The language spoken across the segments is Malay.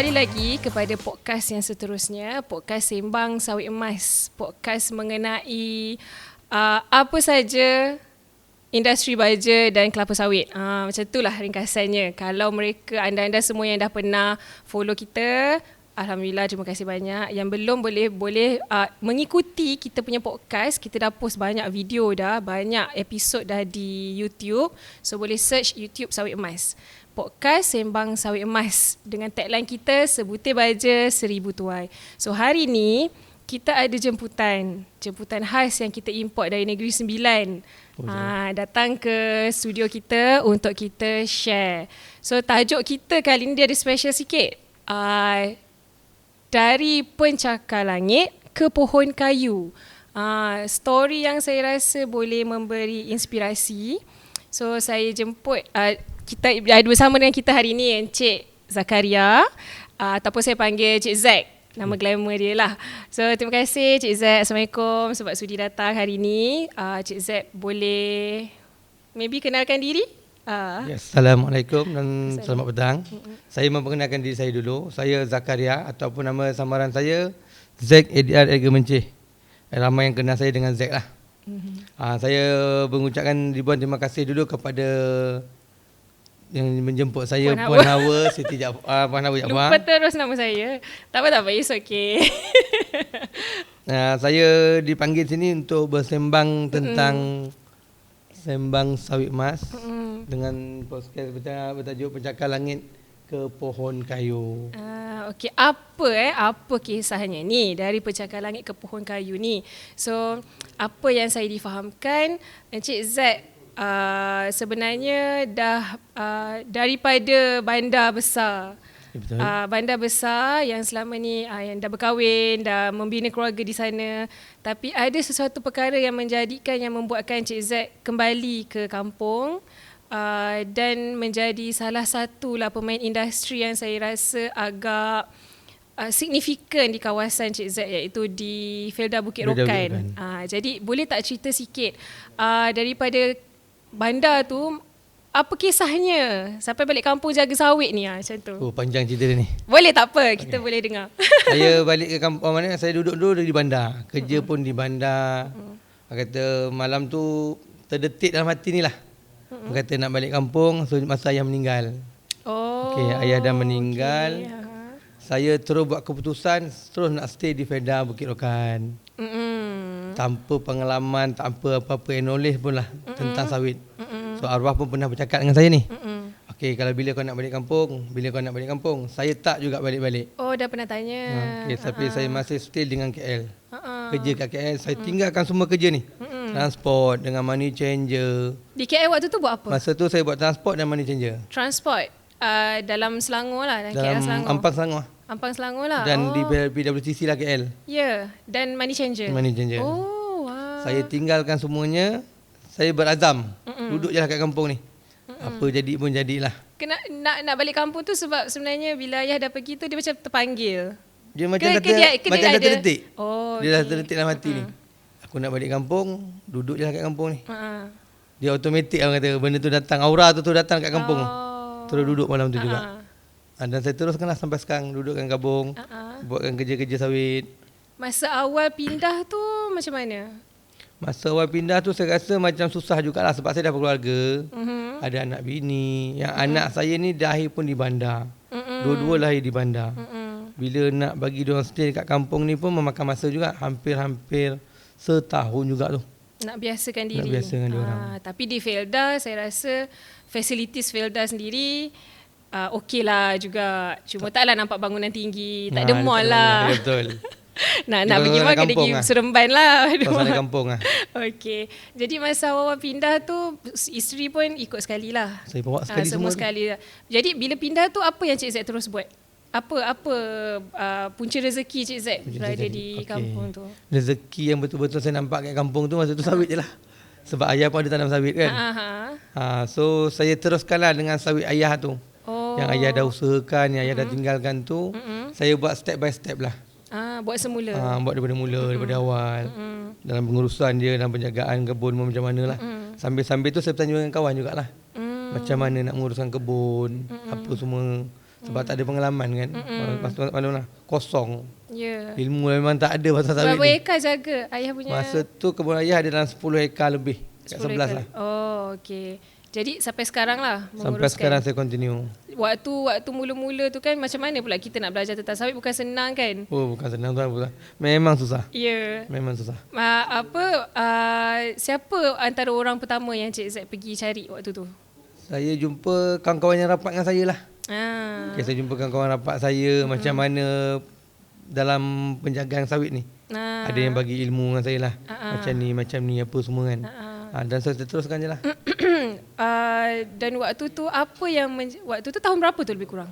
kembali lagi kepada podcast yang seterusnya, podcast Sembang Sawit Emas. Podcast mengenai uh, apa saja industri baja dan kelapa sawit. Uh, macam itulah ringkasannya. Kalau mereka, anda-anda semua yang dah pernah follow kita, Alhamdulillah terima kasih banyak yang belum boleh boleh uh, mengikuti kita punya podcast kita dah post banyak video dah banyak episod dah di YouTube so boleh search YouTube Sawit Emas podcast Sembang Sawit Emas. Dengan tagline kita sebutir baja seribu tuai. So hari ni kita ada jemputan. Jemputan khas yang kita import dari Negeri Sembilan. Oh, uh, datang ke studio kita untuk kita share. So tajuk kita kali ni dia ada special sikit. Uh, dari pencakar langit ke pohon kayu. Uh, story yang saya rasa boleh memberi inspirasi. So saya jemput uh, kita ada bersama dengan kita hari ini Encik Zakaria uh, ataupun saya panggil Cik Zack. Nama glamour dia lah. So terima kasih Cik Zack. Assalamualaikum sebab sudi datang hari ini. Uh, Cik Zack boleh maybe kenalkan diri? Uh. Yes. Assalamualaikum dan selamat petang. Mm-hmm. Saya memperkenalkan diri saya dulu. Saya Zakaria ataupun nama samaran saya Zack ADR Edgar Mencih. Ramai yang kenal saya dengan Zack lah. Mm-hmm. Uh, saya mengucapkan ribuan terima kasih dulu kepada yang menjemput saya Puan, Puan Hawa Siti Jaafar uh, Puan Hawa Jaafar. Lupa terus nama saya. Tak apa tak apa, it's okay. uh, saya dipanggil sini untuk bersembang tentang mm-hmm sembang sawit emas mm. dengan podcast bertajuk pencakar langit ke pohon kayu. Ah okey apa eh apa kisahnya ni dari pencakar langit ke pohon kayu ni. So apa yang saya difahamkan Encik Z uh, sebenarnya dah uh, daripada bandar besar uh, bandar besar yang selama ni uh, yang dah berkahwin, dah membina keluarga di sana. Tapi ada sesuatu perkara yang menjadikan yang membuatkan Cik Z kembali ke kampung uh, dan menjadi salah satu lah pemain industri yang saya rasa agak uh, signifikan di kawasan Cik Z iaitu di Felda Bukit Rokan. Uh, jadi boleh tak cerita sikit uh, daripada bandar tu apa kisahnya sampai balik kampung jaga sawit ni ah macam tu. Oh panjang cerita dia ni. Boleh tak apa kita okay. boleh dengar. saya balik ke kampung mana saya duduk dulu di bandar. Kerja mm-hmm. pun di bandar. Mm-hmm. kata malam tu terdetik dalam hati ni lah. Mm-hmm. kata nak balik kampung so masa ayah meninggal. Oh. Okey ayah dah meninggal. Okay. Saya terus buat keputusan terus nak stay di Feda Bukit Rokan. Mm-hmm. Tanpa pengalaman, tanpa apa-apa knowledge pun lah mm-hmm. tentang sawit. Mm-hmm. So arwah pun pernah bercakap dengan saya ni. Okey, kalau bila kau nak balik kampung, bila kau nak balik kampung, saya tak juga balik-balik. Oh, dah pernah tanya. Ha, okay, tapi uh-huh. saya masih still dengan KL. Uh-huh. Kerja kat KL, saya uh-huh. tinggalkan semua kerja ni. Uh-huh. Transport dengan money changer. Di KL waktu tu buat apa? Masa tu saya buat transport dan money changer. Transport? Uh, dalam Selangor lah, dalam KL Selangor. Ampang Selangor. Ampang Selangor lah. Dan oh. di PWTC lah KL. Ya, yeah. dan money changer. Money changer. Oh, wow. Saya tinggalkan semuanya. Saya berazam Mm-mm. duduk je lah kat kampung ni. Mm-mm. Apa jadi pun jadilah. Kena nak nak balik kampung tu sebab sebenarnya bila ayah dah pergi tu dia macam terpanggil. Dia macam ke, kata ke dia, ke macam dia dah terdetik. Oh, dia okay. dah terdetik dalam hati mm. ni. Aku nak balik kampung, duduk je lah kat kampung ni. Uh-huh. Dia automatik orang kata benda tu datang, aura tu tu datang kat kampung. Oh. Terus duduk malam tu uh-huh. juga. Ah, dan saya teruskanlah sampai sekarang dudukkan kampung, uh-huh. buatkan kerja-kerja sawit. Masa awal pindah tu macam mana? Masa awal pindah tu saya rasa macam susah jugalah sebab saya dah berkeluarga. Uh-huh. Ada anak bini. Yang uh-huh. anak saya ni lahir pun di bandar. Uh-huh. Dua-dua lahir di bandar. Uh-huh. Bila nak bagi dia stay kat kampung ni pun memakan masa juga. Hampir-hampir setahun juga tu. Nak biasakan diri. Nak biasakan ha, orang. Tapi di Felda saya rasa facilities Felda sendiri uh, okey lah juga. Cuma tak. taklah nampak bangunan tinggi. Tak ada mall lah. Betul. nak nak pergi mana kena pergi Seremban lah. Pasal kampung lah. Okey. Jadi masa awal pindah tu isteri pun ikut sekali lah. Saya bawa sekali ha, semua. Semua sekali lah. Jadi bila pindah tu apa yang Cik Z terus buat? Apa apa uh, punca rezeki Cik Z berada di okay. kampung tu? Rezeki yang betul-betul saya nampak kat kampung tu masa tu sawit je lah. Sebab ayah pun ada tanam sawit kan. Ha, ha. so saya teruskanlah dengan sawit ayah tu. Oh. Yang ayah dah usahakan, yang ayah mm-hmm. dah tinggalkan tu. Mm-hmm. Saya buat step by step lah. Ah, buat semula. Ah, buat daripada mula, mm-hmm. daripada awal. Mm-hmm. Dalam pengurusan dia, dalam penjagaan kebun macam mana lah. Mm-hmm. Sambil-sambil tu saya bertanya dengan kawan jugalah. Mm. Macam mana nak menguruskan kebun, apa semua. Sebab tak ada pengalaman kan. Masa mana lah kosong. Ya. Ilmu memang tak ada pasal sawit Berapa ekar jaga ayah punya? Masa tu kebun ayah ada dalam 10 ekar lebih. Kat 10 11 ekar. lah. Oh, okey. Jadi sampai sekarang lah Sampai sekarang saya continue. Waktu waktu mula-mula tu kan macam mana pula kita nak belajar tentang sawit bukan senang kan? Oh bukan senang tuan. Bukan. Memang susah. Ya. Memang susah. Uh, apa uh, siapa antara orang pertama yang Cik Z pergi cari waktu tu? Saya jumpa kawan-kawan yang rapat dengan saya lah. Ah. Okay, saya jumpa kawan-kawan rapat saya hmm. macam mana dalam penjagaan sawit ni. Ah. Ada yang bagi ilmu dengan saya lah. Ah, Macam ni, macam ni, apa semua kan. Ah, Ha, dan saya teruskan je lah. uh, dan waktu tu apa yang waktu tu tahun berapa tu lebih kurang?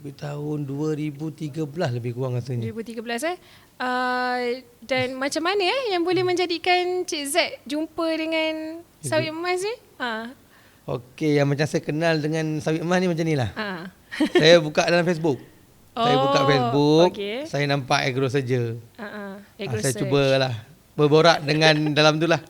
Di tahun 2013 lebih kurang rasanya. 2013 eh. Uh, dan macam mana eh yang boleh menjadikan Cik Z jumpa dengan sawit emas ni? Ha. Okey, yang macam saya kenal dengan sawit emas ni macam ni lah. Ha. saya buka dalam Facebook. saya buka Oh, Facebook, okey. saya nampak agro saja. Ha. Ha, saya cubalah berborak dengan dalam tu lah.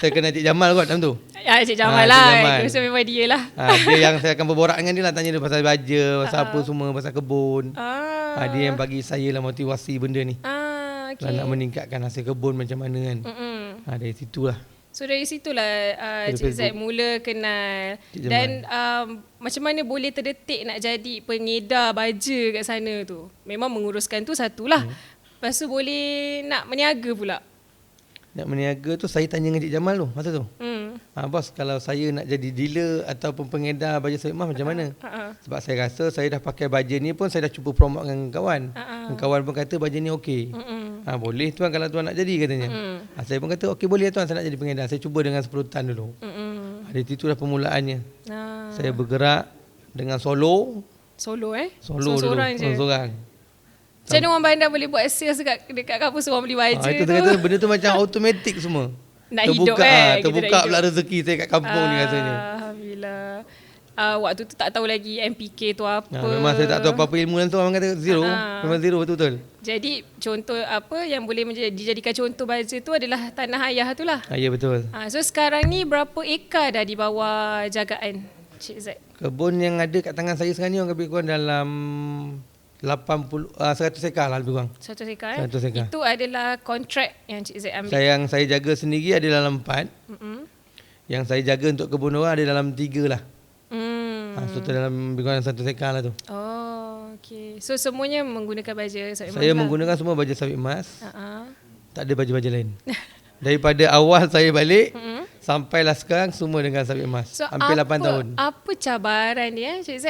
Saya kenal Cik Jamal kot dalam tu. Ya, Cik Jamal Cik lah. Jamal. Terus memang dia lah. Ha, dia yang saya akan berborak dengan dia lah. Tanya dia pasal baja, pasal apa semua, pasal kebun. Ah. Ha, dia yang bagi saya lah motivasi benda ni. Ah, Okay. Nak okey. meningkatkan hasil kebun macam mana kan. Mm-mm. Ha, dari situ lah. So dari situlah uh, Cik Z mula kenal Cik Jamal. dan um, macam mana boleh terdetik nak jadi pengedar baja kat sana tu. Memang menguruskan tu satulah. Hmm. Lepas tu boleh nak meniaga pula. Nak meniaga tu saya tanya dengan Cik Jamal tu masa tu. Hmm. Ha, bos kalau saya nak jadi dealer ataupun pengedar baja sawit emas macam mana? Ha. Sebab saya rasa saya dah pakai baja ni pun saya dah cuba promote dengan kawan. Dan kawan pun kata baja ni okey. Hmm. Ha, boleh tuan kalau tuan nak jadi katanya. Mm. Ha, saya pun kata okey boleh tuan saya nak jadi pengedar. Saya cuba dengan 10 tan dulu. Hmm. Ha, situ dah permulaannya. Ah. Saya bergerak dengan solo. Solo eh? Solo dulu. Seorang je. Seorang. Macam mana orang bandar boleh buat sales dekat, dekat kampus orang beli baja Ha, itu tu? kata benda tu macam automatik semua. Nak terbuka, hidup, eh, ah, terbuka hidup. pula rezeki saya kat kampung ni rasanya. Alhamdulillah. Uh, waktu tu tak tahu lagi MPK tu apa. Ha, memang saya tak tahu apa-apa ilmu dalam tu orang kata zero. Ah. Memang zero betul-betul. Jadi contoh apa yang boleh menjadi, dijadikan contoh baja tu adalah tanah ayah tu lah. Ha, ya betul. Ha, so sekarang ni berapa ekar dah di bawah jagaan Cik Z? Kebun yang ada kat tangan saya sekarang ni orang lebih kurang dalam 80 uh, 100 ekar lah lebih kurang. 100 ekar eh? 100 ekar. Itu adalah kontrak yang Cik Z ambil. Saya yang saya jaga sendiri ada dalam 4. Mm-mm. Yang saya jaga untuk kebun orang ada dalam 3 lah. Hmm. Ha, so tu dalam lebih kurang 100 ekar lah tu. Oh, okay. So semuanya menggunakan baja sawit Saya emas lah. menggunakan semua baju sawit emas. Uh-huh. Tak ada baju-baju lain. Daripada awal saya balik Mm-mm. sampailah sekarang semua dengan sawit emas. So Hampir apa, 8 tahun. Apa cabaran dia Cik Z?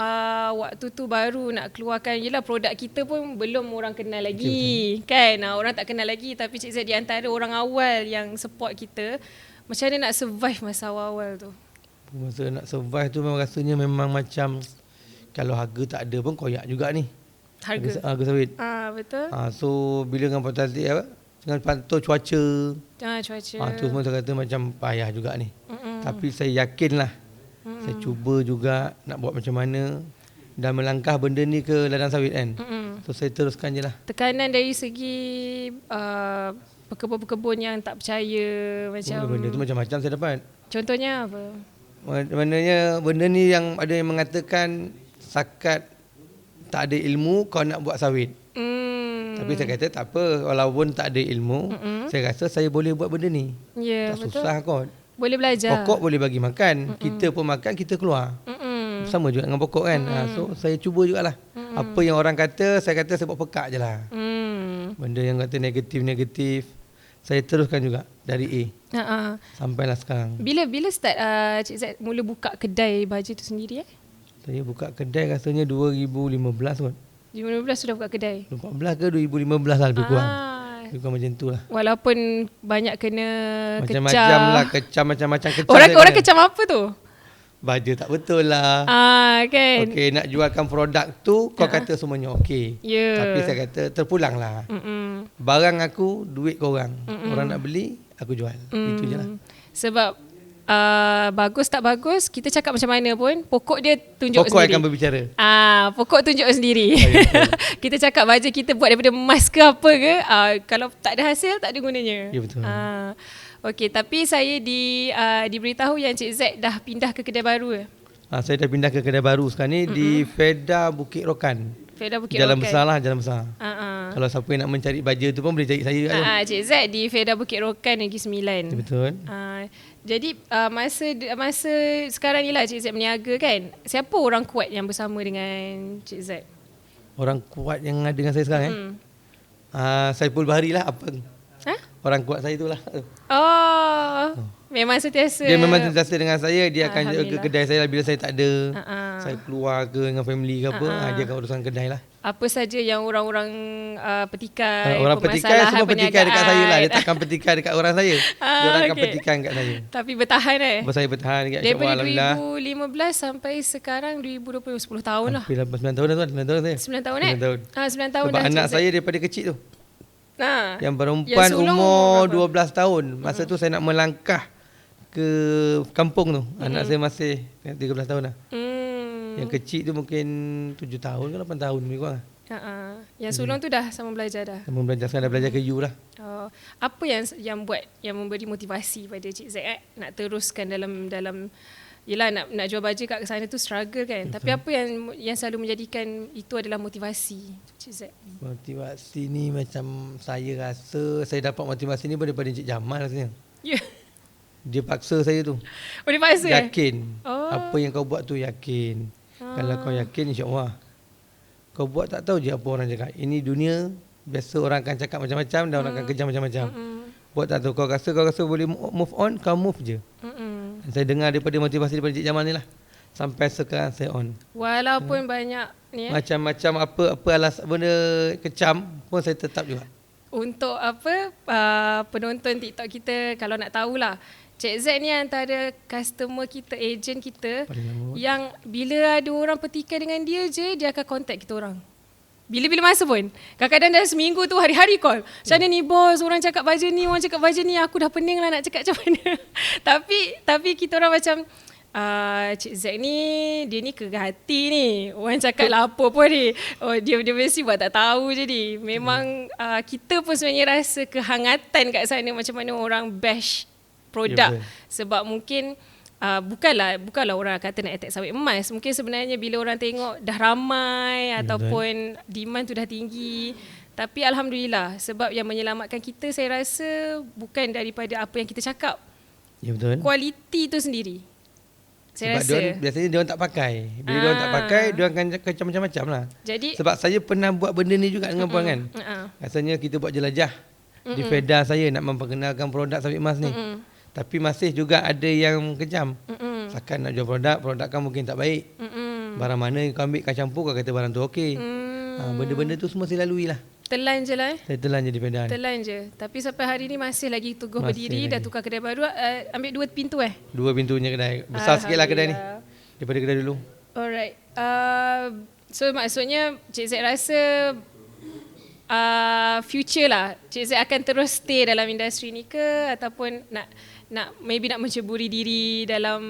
Uh, waktu tu baru nak keluarkan Yelah produk kita pun belum orang kenal lagi Kan uh, Orang tak kenal lagi Tapi Cik Z di antara orang awal yang support kita Macam mana nak survive masa awal-awal tu Masa nak survive tu memang rasanya memang macam kalau harga tak ada pun koyak juga ni. Harga harga sawit. Ah Betul Ha, so bila dengan potensi apa? Dengan pantau cuaca. ah, Cuaca Ha, tu semua saya kata macam payah juga ni. Mm-mm. Tapi saya yakinlah. Mm-mm. Saya cuba juga nak buat macam mana dan melangkah benda ni ke ladang sawit kan. Mm-mm. So saya teruskan je lah. Tekanan dari segi uh, Pekebun-pekebun yang tak percaya Macam Oh, benda tu macam-macam saya dapat. Contohnya apa? Maknanya benda ni yang ada yang mengatakan sakat tak ada ilmu kau nak buat sawit. Hmm. Tapi saya kata tak apa walaupun tak ada ilmu, Mm-mm. saya rasa saya boleh buat benda ni. Ya tak betul susah kot. Boleh belajar Pokok boleh bagi makan, kita pun makan, kita keluar. Mm-mm. Sama juga dengan pokok kan. Ha, so saya cuba jugalah. Apa yang orang kata, saya kata saya buat pekak je lah. Hmm. Benda yang kata negatif-negatif, saya teruskan juga dari A Ha-ha. sampailah sekarang. Bila bila start uh, Cik Z mula buka kedai baju tu sendiri eh? Saya buka kedai rasanya 2015 kot. 2015 sudah buka kedai. 2014 ke 2015 lah lebih kurang. Ah, Lebih kurang macam tu lah. walaupun banyak kena Macam-macam kecam. lah, kecam macam-macam kecam. Orang orang kena. kecam apa tu? Baju tak betul lah. Ah kan. Okey, nak jualkan produk tu, kau kata semuanya okey. Ya. Tapi saya kata terpulang lah. Mm-mm. Barang aku, duit korang. Orang nak beli, aku jual. Itu je lah. Mm. Sebab uh, bagus tak bagus, kita cakap macam mana pun, pokok dia tunjuk Pokok sendiri. akan berbicara. Ah, pokok tunjuk sendiri. Ya, kita cakap baju kita buat daripada emas ke apa ke, ah, kalau tak ada hasil tak ada gunanya. Ya, betul. Ah. Okey, tapi saya di uh, diberitahu yang Cik Z dah pindah ke kedai baru. Ah, saya dah pindah ke kedai baru sekarang ni di Feda Bukit Rokan. Feda Bukit jalan Rokan. besar lah, jalan besar. Ah. Kalau siapa yang nak mencari baja tu pun boleh cari saya. Ah, ah, Cik Zat di Feda Bukit Rokan Negeri Sembilan. Betul. Ah, jadi uh, masa masa sekarang ni lah Cik Zat berniaga kan. Siapa orang kuat yang bersama dengan Cik Zat? Orang kuat yang ada dengan saya sekarang eh. Hmm. Ah, Saiful Bahari lah apa. Orang kuat saya tu lah. Oh, memang sentiasa. Dia memang sentiasa dengan saya. Dia akan jaga kedai saya lah bila saya tak ada. Ah. Saya keluar ke dengan family ke apa. ah, dia akan uruskan kedai lah. Apa saja yang orang-orang uh, petikai, Ah, orang petikai semua petikai dekat saya lah. Dia takkan petikai dekat orang saya. Dia Ah, orang akan okey. petikai kat saya. Tapi bertahan eh. Saya bertahan dekat. Daripada Alhamdulillah. 2015 sampai sekarang 2020 10 tahun lah. Hampir 9 tahun dah tuan. 9 tahun saya. 9 tahun eh? 9 tahun. Ah 9 tahun Sebab dah. anak saya daripada kecil tu. Nah. Yang perempuan Yang umur berapa? 12 tahun. Masa tu saya nak melangkah ke kampung tu. Anak saya masih 13 tahun dah. Hmm. Yang kecil tu mungkin 7 tahun ke 8 tahun lebih kurang. Ha ah. Yang sulung tu dah sama belajar dah. Saya belajar sekarang dah belajar ke U lah. Oh, apa yang yang buat yang memberi motivasi pada Cik Zack eh, nak teruskan dalam dalam Yelah nak nak jual baju kat sana tu struggle kan. Betul. Tapi apa yang yang selalu menjadikan itu adalah motivasi Cik? Motivasi ni macam saya rasa saya dapat motivasi ni daripada Encik Jamal rasanya. Ya. Dia paksa saya tu. Boleh paksa? eh? Yakin. Oh. Apa yang kau buat tu yakin. Kalau kau yakin insya-Allah. Kau buat tak tahu je apa orang cakap. Ini dunia biasa orang akan cakap macam-macam dan orang akan kejam macam-macam. Mm. Buat tak tahu kau rasa kau rasa boleh move on, kau move je. Mm-mm. Dan saya dengar daripada motivasi daripada Cik Jamal ni lah. Sampai sekarang saya on. Walaupun banyak ni eh, Macam-macam apa apa alas benda kecam pun saya tetap juga. untuk apa uh, penonton TikTok kita kalau nak tahulah Cik Z ni antara customer kita, agent kita yang bila ada orang petikai dengan dia je dia akan contact kita orang. Bila-bila masa pun. Kadang-kadang dah seminggu tu hari-hari call. Macam mana ni bos, orang cakap baja ni, orang cakap baja ni, aku dah pening lah nak cakap macam mana. tapi tapi kita orang macam Uh, Cik Zack ni Dia ni kegah hati ni Orang cakap lah apa pun ni Oh dia dia mesti buat tak tahu je ni Memang uh, Kita pun sebenarnya rasa Kehangatan kat sana Macam mana orang bash Produk Ya, betul. Sebab mungkin uh, Bukanlah Bukanlah orang kata nak attack sawit emas Mungkin sebenarnya Bila orang tengok Dah ramai Ya, Ataupun Demand tu dah tinggi Tapi Alhamdulillah Sebab yang menyelamatkan kita Saya rasa Bukan daripada apa yang kita cakap Ya betul. Kualiti tu sendiri saya Sebab rasa dia biasanya dia orang tak pakai. Bila dia orang tak Ah. pakai, dia orang akan kacau macam-macam lah. Jadi Sebab saya pernah buat benda ni juga dengan puan kan. uh-uh. Rasanya kita buat jelajah di Feda saya nak memperkenalkan produk sawit emas ni. Mm-mm. Tapi masih juga ada yang kejam. Mm-mm. Takkan nak jual produk, produk kan mungkin tak baik. Mm-mm. Barang mana yang kau ambil kau campur kau kata barang tu okey. Mm. Ha, benda-benda tu semua saya lalui lah. Telan je lah eh. Saya telan je di Feda ni. Telan je. Tapi sampai hari ni masih lagi teguh Masih berdiri. Dah lagi. tukar kedai baru. Uh, ambil dua pintu eh. Dua pintunya kedai. Besar sikit lah kedai ni. Daripada kedai dulu. Alright. Uh, so maksudnya Cik Zaid rasa uh, future lah. Cik Zaid akan terus stay dalam industri ni ke ataupun nak nak maybe nak menceburi diri dalam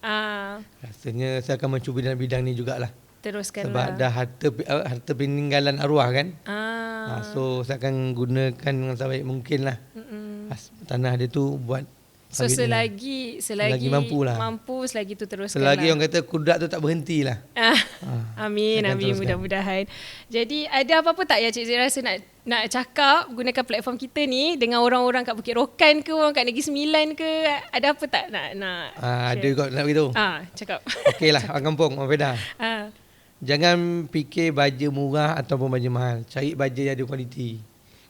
uh, Rasanya saya akan mencuba dalam bidang ni jugalah. teruskan Sebab lah. dah harta uh, harta peninggalan arwah kan. Ah. Ha, so saya akan gunakan dengan sebaik mungkin lah. Mm-mm. As- Tanah dia tu buat So selagi selagi Selagi mampu lah. mampu selagi tu teruskan Selagi lah. orang kata kudat tu tak berhenti lah. Ah, Ah, amin, amin teruskan. mudah-mudahan. Jadi ada apa-apa tak ya Cik Zee rasa nak nak cakap gunakan platform kita ni dengan orang-orang kat Bukit Rokan ke, orang kat Negeri Sembilan ke, ada apa tak nak nak Ah, ada juga nak beritahu. Ah, cakap. Okey lah, orang kampung, orang Feda. ah. Jangan fikir baja murah ataupun baja mahal. Cari baja yang ada kualiti.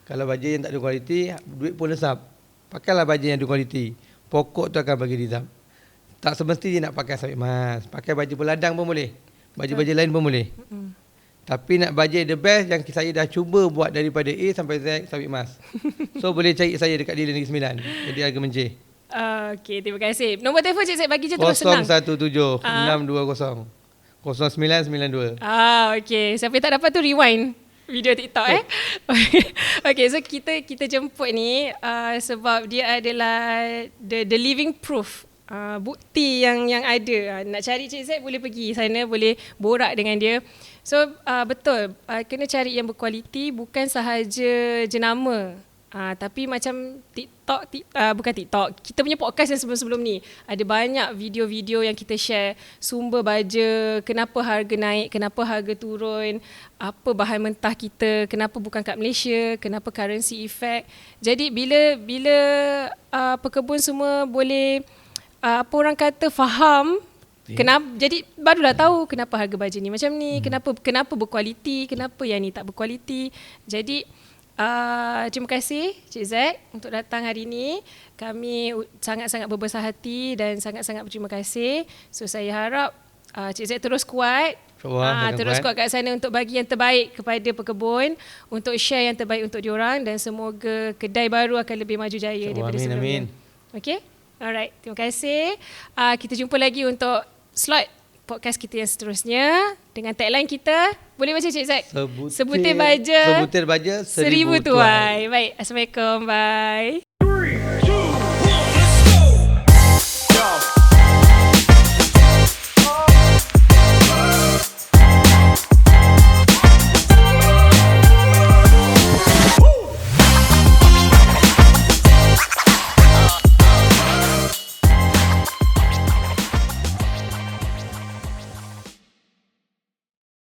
Kalau baja yang tak ada kualiti, duit pun lesap. Pakailah baja yang ada kualiti. Pokok tu akan bagi result. Tak semestinya nak pakai sawit emas. Pakai baju peladang pun boleh. Baju-baju lain pun boleh. Tapi nak baja the best yang saya dah cuba buat daripada A sampai Z sawit emas. So boleh cari saya dekat dealer Negeri Sembilan. Jadi harga menceh. Ah, okay, terima kasih. Nombor telefon Cik Zee bagi je terus senang. 017 Ah. 620 0992. Ah, okay. Siapa yang tak dapat tu rewind video TikTok eh. okay, so kita kita jemput ni uh, sebab dia adalah the the living proof. Uh, bukti yang yang ada uh, nak cari Cik Zaid boleh pergi sana boleh borak dengan dia so uh, betul uh, kena cari yang berkualiti bukan sahaja jenama Uh, tapi macam TikTok, tik, uh, bukan TikTok, kita punya podcast yang sebelum-sebelum ni ada banyak video-video yang kita share sumber baja, kenapa harga naik, kenapa harga turun, apa bahan mentah kita, kenapa bukan kat Malaysia, kenapa currency effect. Jadi bila bila uh, pekebun semua boleh uh, apa orang kata faham Kenapa jadi barulah tahu kenapa harga baja ni macam ni, hmm. kenapa kenapa berkualiti, kenapa yang ni tak berkualiti. Jadi Uh, terima kasih Cik Zack untuk datang hari ini. Kami sangat-sangat berbesar hati dan sangat-sangat berterima kasih. So saya harap uh, Cik Zack terus kuat. Uh, terus kuat kat sana untuk bagi yang terbaik kepada pekebun, untuk share yang terbaik untuk diorang dan semoga kedai baru akan lebih maju jaya daripada amin, sebelumnya. Amin. Okay? Alright, terima kasih. Uh, kita jumpa lagi untuk slot podcast kita yang seterusnya dengan tagline kita. Boleh baca Cik Zack? Sebutir, Sebutir baja. Sebutir baja seribu, seribu tuai. tuai. Baik, Assalamualaikum. Bye.